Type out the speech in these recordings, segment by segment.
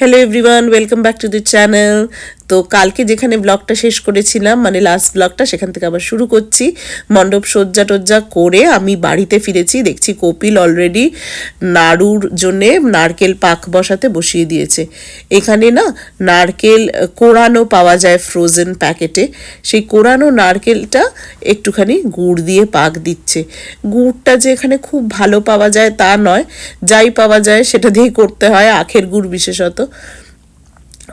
hello everyone welcome back to the channel. তো কালকে যেখানে ব্লগটা শেষ করেছিলাম মানে লাস্ট ব্লগটা, সেখান থেকে আবার শুরু করছি। মণ্ডপ সজ্জা টজ্জা করে আমি বাড়িতে ফিরেছি। দেখছি কপিল অলরেডি নাড়ুর জন্যে নারকেল পাক বসাতে বসিয়ে দিয়েছে। এখানে না নারকেল কোরানো পাওয়া যায় ফ্রোজেন প্যাকেটে সেই কোরানো নারকেলটা একটুখানি গুড় দিয়ে পাক দিচ্ছে। গুড়টা যে এখানে খুব ভালো পাওয়া যায় তা নয়। যাই পাওয়া যায় সেটা দিয়েই করতে হয়, আখের গুড় বিশেষত।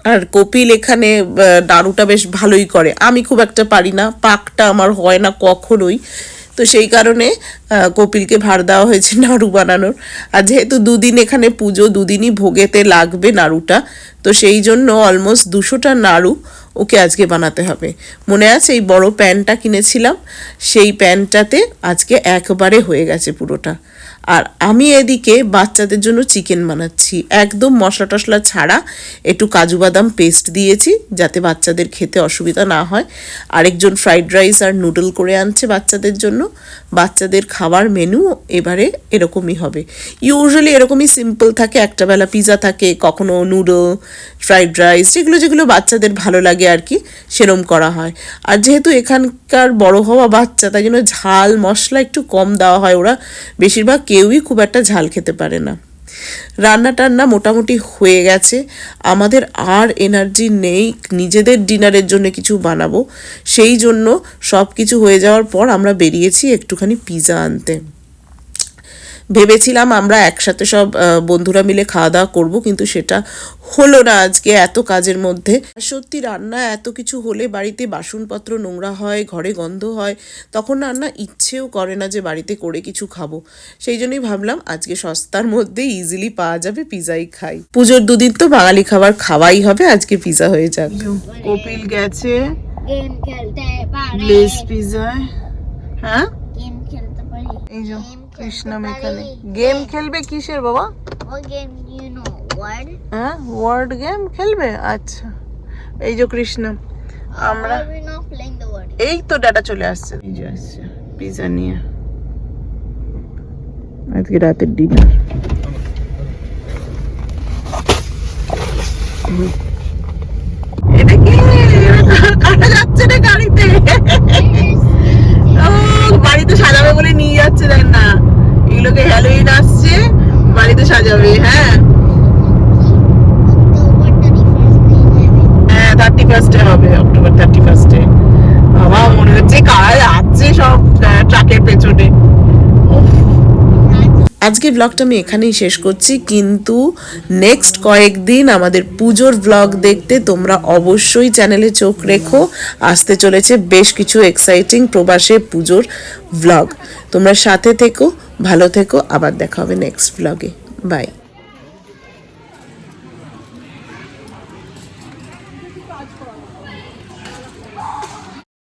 আর কপিল এখানে নাড়ুটা বেশ ভালোই করে। আমি খুব একটা পারি না, পাকটা আমার হয় না কখনোই। তো সেই কারণে কপিলকে ভার দেওয়া হয়েছে নাড়ু বানানোর। আর যেহেতু দুদিন এখানে পুজো, দুদিনই ভোগেতে লাগবে নাড়ুটা, তো সেই জন্য অলমোস্ট দুশোটা নাড়ু ওকে আজকে বানাতে হবে। মনে আছে এই বড় প্যানটা কিনেছিলাম? সেই প্যানটাতে আজকে একবারে হয়ে গেছে পুরোটা। আর আমি এদিকে বাচ্চাদের জন্য চিকেন বানাচ্ছি। একদম মশলা টশলা ছাড়া একটু কাজু বাদাম পেস্ট দিয়েছি যাতে বাচ্চাদের খেতে অসুবিধা না হয়। আরেকজন ফ্রাইড রাইস আর নুডল করে আনছে বাচ্চাদের জন্য। বাচ্চাদের খাবার মেনু এবারে এরকমই হবে। ইউজুয়ালি এরকমই সিম্পল থাকে, একটা বেলা পিৎজা থাকে, কখনো নুডল ফ্রাইড রাইস যেগুলো যেগুলো বাচ্চাদের ভালো লাগে আর কি সেরম করা হয়। আর যেহেতু এখানকার বড় হওয়া বাচ্চা, তাই জন্য ঝাল মশলা একটু কম দেওয়া হয় ওরা। বেশিরভাগ কেউই খুব একটা ঝাল খেতে পারে না। রান্না টান্না মোটামুটি হয়ে গেছে। আমাদের আর এনার্জি নেই, নিজেদের ডিনারের জন্য কিছু বানাবো। সেই জন্য সব কিছু হয়ে যাওয়ার পর আমরা বেরিয়েছি একটুখানি পিজা আনতে। ভেবেছিলাম আমরা একসাথে সব বন্ধুরা মিলে খাওয়া দাওয়া করব কিন্তু সেটা হলো না আজকে এত কাজের মধ্যে। সত্যি রান্না এত কিছু হলে বাড়িতে বাসনপত্র নোংরা হয় ঘরে গন্ধ হয় তখন রান্না ইচ্ছেও করে না যে বাড়িতে করে কিছু খাব। সেই জন্যই ভাবলাম আজকে সস্তার মধ্যে ইজিলি পাওয়া যাবে পিজাই খাই। পুজোর দুদিন তো বাঙালি খাবার খাওয়াই হবে আজকে পিজা হয়ে যাক। কপিল গেছে। গেম খেলতে পারে। লেস পিজায়। হ্যাঁ? গেম খেলতে পারি। এই কৃষ্ণম এখানে গেম খেলবে কিসের বাবা? হ্যাঁ? ওয়ার্ড গেম খেলবে? আচ্ছা। এই যে কৃষ্ণ আমরা এই তো ডাটা চলে আসছে। এই যে আসছে পিজা নিয়ে। আজকে রাতের ডিনার এটা কি? কাটা যাচ্ছে না গাড়িতে ও, বাড়িতে সাজাবে বলে নিয়ে যাচ্ছে দেখ না এগুলোকে হ্যালোইন আসছে বাড়িতে সাজাবে হ্যাঁ অক্টোবর 31st নেই হ্যাঁ থার্টি ফার্স্টে হবে অক্টোবর থার্টি ফার্স্টে বাবা মনে হচ্ছে কারা যাচ্ছে সব আহ, ট্রাকের পেছনে উফ। আজকে ব্লগটা আমি এখানেই শেষ করছি। কিন্তু নেক্সট কয়েকদিন আমাদের পুজোর ব্লগ দেখতে তোমরা অবশ্যই চ্যানেলে চোখ রেখো। আসতে চলেছে বেশ কিছু এক্সাইটিং প্রবাসে পুজোর ব্লগ তোমরা সাথে থেকো, ভালো থেকো, আবার দেখা হবে নেক্সট ব্লগে বাই